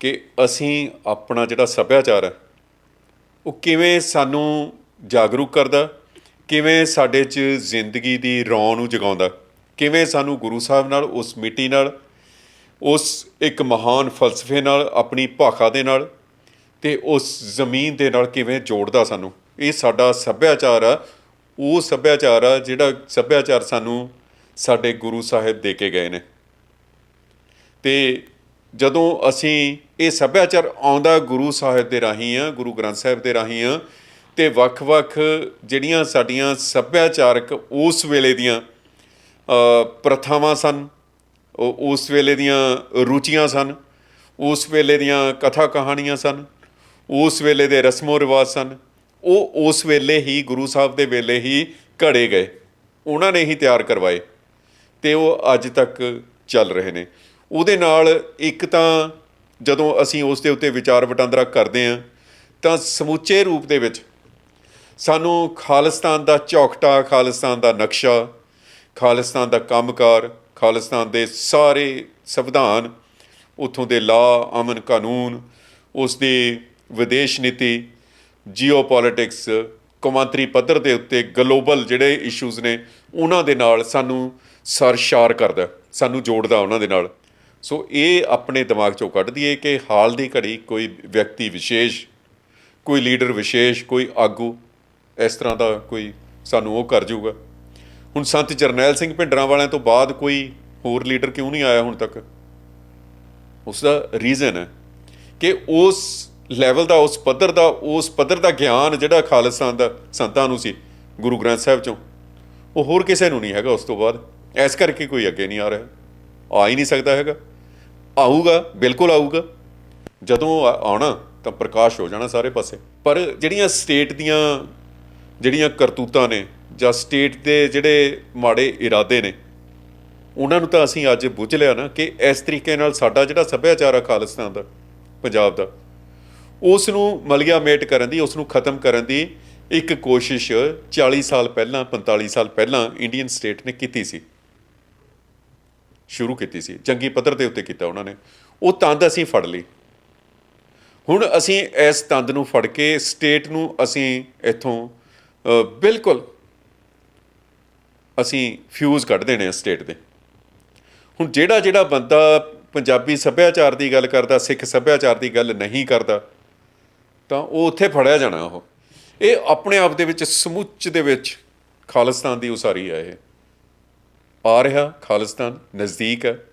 ਕਿ ਅਸੀਂ ਆਪਣਾ ਜਿਹੜਾ ਸੱਭਿਆਚਾਰ ਹੈ, ਉਹ ਕਿਵੇਂ ਸਾਨੂੰ ਜਾਗਰੂਕ ਕਰਦਾ, ਕਿਵੇਂ ਸਾਡੇ 'ਚ ਜ਼ਿੰਦਗੀ ਦੀ ਰੌਂ ਨੂੰ ਜਗਾਉਂਦਾ, ਕਿਵੇਂ ਸਾਨੂੰ ਗੁਰੂ ਸਾਹਿਬ ਨਾਲ, ਉਸ ਮਿੱਟੀ ਨਾਲ, ਉਸ ਇੱਕ ਮਹਾਨ ਫਲਸਫੇ ਨਾਲ, ਆਪਣੀ ਭਾਖਾ ਦੇ ਨਾਲ ਤੇ ਉਸ ਜ਼ਮੀਨ ਦੇ ਨਾਲ ਕਿਵੇਂ ਜੋੜਦਾ ਸਾਨੂੰ। ਇਹ ਸਾਡਾ ਸੱਭਿਆਚਾਰ ਆ, ਉਹ ਸੱਭਿਆਚਾਰ ਆ ਜਿਹੜਾ ਸੱਭਿਆਚਾਰ ਸਾਨੂੰ ਸਾਡੇ ਗੁਰੂ ਸਾਹਿਬ ਦੇ ਕੇ ਗਏ ਨੇ। ਤੇ ਜਦੋਂ ਅਸੀਂ ਇਹ ਸੱਭਿਆਚਾਰ ਆਉਂਦਾ ਗੁਰੂ ਸਾਹਿਬ ਦੇ ਰਾਹੀਂ ਆ, ਗੁਰੂ ਗ੍ਰੰਥ ਸਾਹਿਬ ਦੇ ਰਾਹੀਂ ਆ, ਤੇ ਵੱਖ-ਵੱਖ ਜਿਹੜੀਆਂ ਸਾਡੀਆਂ ਸੱਭਿਆਚਾਰਕ ਉਸ ਵੇਲੇ ਦੀਆਂ ਪ੍ਰਥਾਵਾਂ ਸਨ ਉਹ ਉਸ ਵੇਲੇ ਦੀਆਂ ਰੁਚੀਆਂ ਸਨ, ਉਸ ਵੇਲੇ ਦੀਆਂ ਕਥਾ ਕਹਾਣੀਆਂ ਸਨ, ਉਸ ਵੇਲੇ ਦੇ ਰਸਮੋ ਰਿਵਾਜ ਸਨ, ਉਹ ਉਸ ਵੇਲੇ ਹੀ ਗੁਰੂ ਸਾਹਿਬ ਦੇ ਵੇਲੇ ਹੀ ਘੜੇ ਗਏ, ਉਹਨਾਂ ਨੇ ਹੀ ਤਿਆਰ ਕਰਵਾਏ, ਤੇ ਉਹ ਅੱਜ ਤੱਕ ਚੱਲ ਰਹੇ ਨੇ। ਉਹਦੇ ਨਾਲ ਇੱਕ ਤਾਂ ਜਦੋਂ ਅਸੀਂ ਉਸ ਦੇ ਉੱਤੇ ਵਿਚਾਰ ਵਟਾਂਦਰਾ ਕਰਦੇ ਹਾਂ, ਤਾਂ ਸਮੁੱਚੇ ਰੂਪ ਦੇ ਵਿੱਚ ਸਾਨੂੰ ਖਾਲਿਸਤਾਨ ਦਾ ਚੌਕਟਾ, ਖਾਲਿਸਤਾਨ ਦਾ ਨਕਸ਼ਾ, ਖਾਲਿਸਤਾਨ ਦਾ ਕੰਮਕਾਰ, ਖਾਲਿਸਤਾਨ ਦੇ ਸਾਰੇ ਸੰਵਿਧਾਨ, ਉਥੋਂ ਦੇ ਲਾ, ਅਮਨ ਕਾਨੂੰਨ, ਉਸ ਦੀ ਵਿਦੇਸ਼ ਨੀਤੀ ਜੀਓਪੋਲਿਟਿਕਸ ਕੌਮਾਂਤਰੀ ਪੱਧਰ ਦੇ ਉੱਤੇ ਗਲੋਬਲ ਜਿਹੜੇ ਇਸ਼ੂਜ਼ ਨੇ, ਉਹਨਾਂ ਦੇ ਨਾਲ ਸਾਨੂੰ ਸਰਸ਼ਾਰ ਕਰਦਾ, ਸਾਨੂੰ ਜੋੜਦਾ ਉਹਨਾਂ ਦੇ ਨਾਲ। ਸੋ ਇਹ ਆਪਣੇ ਦਿਮਾਗ ਚੋਂ ਕੱਢ ਦਈਏ ਕਿ ਹਾਲ ਦੀ ਘੜੀ ਕੋਈ ਵਿਅਕਤੀ ਵਿਸ਼ੇਸ਼, ਕੋਈ ਲੀਡਰ ਵਿਸ਼ੇਸ਼, ਕੋਈ ਆਗੂ, ਇਸ ਤਰ੍ਹਾਂ ਦਾ ਕੋਈ ਸਾਨੂੰ ਉਹ ਕਰ ਜਾਊਗਾ। ਹੁਣ ਸੰਤ ਜਰਨੈਲ ਸਿੰਘ ਭਿੰਡਰਾਂ ਵਾਲਿਆਂ ਤੋਂ ਬਾਅਦ ਕੋਈ ਹੋਰ ਲੀਡਰ ਕਿਉਂ ਨਹੀਂ ਆਇਆ ਹੁਣ ਤੱਕ? ਉਸ ਦਾ ਰੀਜ਼ਨ ਹੈ ਕਿ ਉਸ ਲੈਵਲ ਦਾ, ਉਸ ਪੱਧਰ ਦਾ, ਉਸ ਪੱਧਰ ਦਾ ਗਿਆਨ ਜਿਹੜਾ ਖਾਲਿਸਤਾਨ ਦਾ ਸੰਤਾਂ ਨੂੰ ਸੀ, ਗੁਰੂ ਗ੍ਰੰਥ ਸਾਹਿਬ ਚੋਂ, ਉਹ ਹੋਰ ਕਿਸੇ ਨੂੰ ਨਹੀਂ ਹੈਗਾ ਉਸ ਤੋਂ ਬਾਅਦ। ਇਸ ਕਰਕੇ ਕੋਈ ਅੱਗੇ ਨਹੀਂ ਆ ਰਿਹਾ। ਆ ਹੀ ਨਹੀਂ ਸਕਦਾ ਹੈਗਾ। ਆਊਗਾ, ਬਿਲਕੁਲ ਆਊਗਾ। ਜਦੋਂ ਆਉਣਾ, ਤਾਂ ਪ੍ਰਕਾਸ਼ ਹੋ ਜਾਣਾ ਸਾਰੇ ਪਾਸੇ। ਪਰ ਜਿਹੜੀਆਂ ਸਟੇਟ ਦੀਆਂ ਜਿਹੜੀਆਂ ਕਰਤੂਤਾਂ ਨੇ, ਜਾਂ ਸਟੇਟ ਦੇ ਜਿਹੜੇ ਮਾੜੇ ਇਰਾਦੇ ਨੇ, ਉਹਨਾਂ ਨੂੰ ਤਾਂ ਅਸੀਂ ਅੱਜ ਬੁੱਝ ਲਿਆ ਨਾ ਕਿ ਇਸ ਤਰੀਕੇ ਨਾਲ ਸਾਡਾ ਜਿਹੜਾ ਸੱਭਿਆਚਾਰ ਆ ਖਾਲਿਸਤਾਨ ਦਾ, ਪੰਜਾਬ ਦਾ ਉਸ ਨੂੰ ਮਲਗਿਆਮੇਟ ਕਰਨ ਦੀ ਉਸ ਨੂੰ ਖਤਮ ਕਰਨ ਦੀ ਇੱਕ ਕੋਸ਼ਿਸ਼ 40 ਸਾਲ ਪਹਿਲਾਂ 45 ਸਾਲ ਪਹਿਲਾਂ ਇੰਡੀਅਨ ਸਟੇਟ ਨੇ ਕੀਤੀ ਸੀ। ਸ਼ੁਰੂ ਕੀਤੀ ਸੀ, ਜੰਗੀ ਪੱਧਰ ਦੇ ਉੱਤੇ ਕੀਤਾ ਉਹਨਾਂ ਨੇ। ਉਹ ਤੰਦ ਅਸੀਂ ਫੜ ਲਈ। ਹੁਣ ਅਸੀਂ ਇਸ ਤੰਦ ਨੂੰ ਫੜ ਕੇ ਸਟੇਟ ਨੂੰ ਅਸੀਂ ਇੱਥੋਂ ਬਿਲਕੁਲ ਅਸੀਂ ਫਿਊਜ਼ ਕੱਢ ਦੇਣੇ ਆ ਸਟੇਟ ਦੇ। ਹੁਣ ਜਿਹੜਾ ਜਿਹੜਾ ਬੰਦਾ ਪੰਜਾਬੀ ਸੱਭਿਆਚਾਰ ਦੀ ਗੱਲ ਕਰਦਾ, ਸਿੱਖ ਸੱਭਿਆਚਾਰ ਦੀ ਗੱਲ ਨਹੀਂ ਕਰਦਾ, ਤਾਂ ਉਹ ਉੱਥੇ ਫੜਿਆ ਜਾਣਾ ਉਹ। ਇਹ ਆਪਣੇ ਆਪ ਦੇ ਵਿੱਚ ਸਮੁੱਚ ਦੇ ਵਿੱਚ ਖਾਲਿਸਤਾਨ ਦੀ ਉਸਾਰੀ ਹੈ ਇਹ। ਆ ਰਿਹਾ ਖਾਲਿਸਤਾਨ ਨਜ਼ਦੀਕ ਹੈ।